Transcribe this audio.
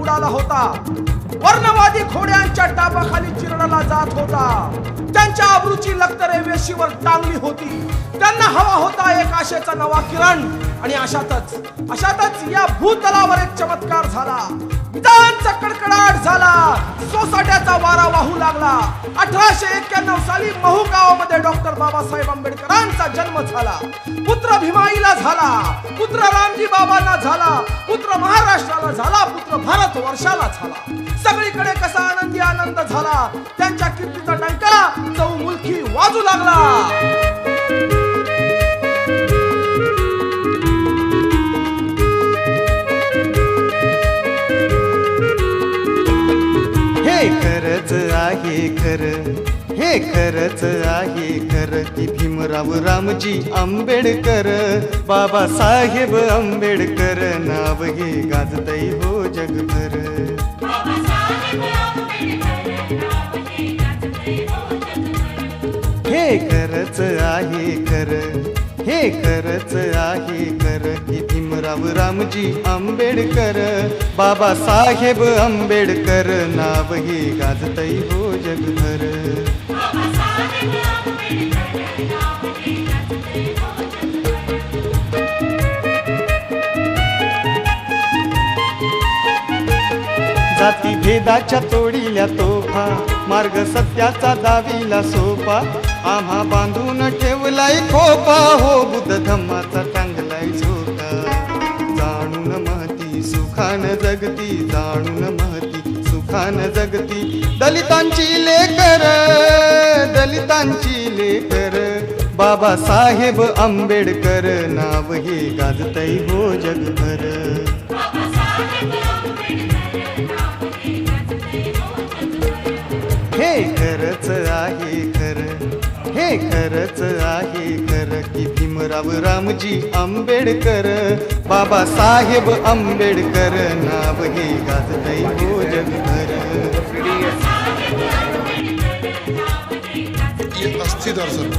उडाला होता. वर्णवादी खोड्यांच्या टापाखाली चिरडला जात होता. त्यांच्या अब्रूची लक्तरे वेशीवर टांगली होती. त्यांना हवा होता एक आशेचा नवा किरण. आणि अशातच अशातच या भूतलावर एक चमत्कार झाला. विधानचा कडकडाट झाला. सोसाट्याचा वारा वाहू लागला. अठराशे एक्क्याण्णव साली महू गावामध्ये डॉक्टर बाबासाहेब आंबेडकरांचा जन्म झाला. पुत्र भीमाईला झाला. पुत्र रामजी बाबांना झाला. पुत्र महाराष्ट्राला झाला. पुत्र भारत वर्षाला झाला. सगळीकडे कसा आनंदी आनंद झाला. त्यांच्या कीर्तीचा डंका चौमुलखी वाजू लागला. खरच आहे खर. हे खरच आहे खर की भीमराव रामजी आंबेडकर. बाबासाहेब आंबेडकर नाव हे गाजतई हो जगभर. हे खरच आहे खर. हे खरच आहे खर की भीमराव रामजी आंबेडकर बाबासाहेब आंबेडकर नाव हे गाजतई हो जगभर. जाती भेदाच्या तोडील्या तोफा मार्ग सत्याचा दावीला सोपा आम्हा बांधून ठेवलाय खोपा हो बुद्ध धम्माचा टांग. सुखान जगती जाणून महती सुखान जगती. दलितांची लेकर दलितांची लेकर. बाबासाहेब आंबेडकर नाव हे गाजतई हो जगभर. हे खरच आहे खरं हे खरच आहे खर की भीमराव रामजी आंबेडकर. बाबासाहेब आंबेडकर नाव हे गाजतई हो जगभर ये अस्थि दर्शन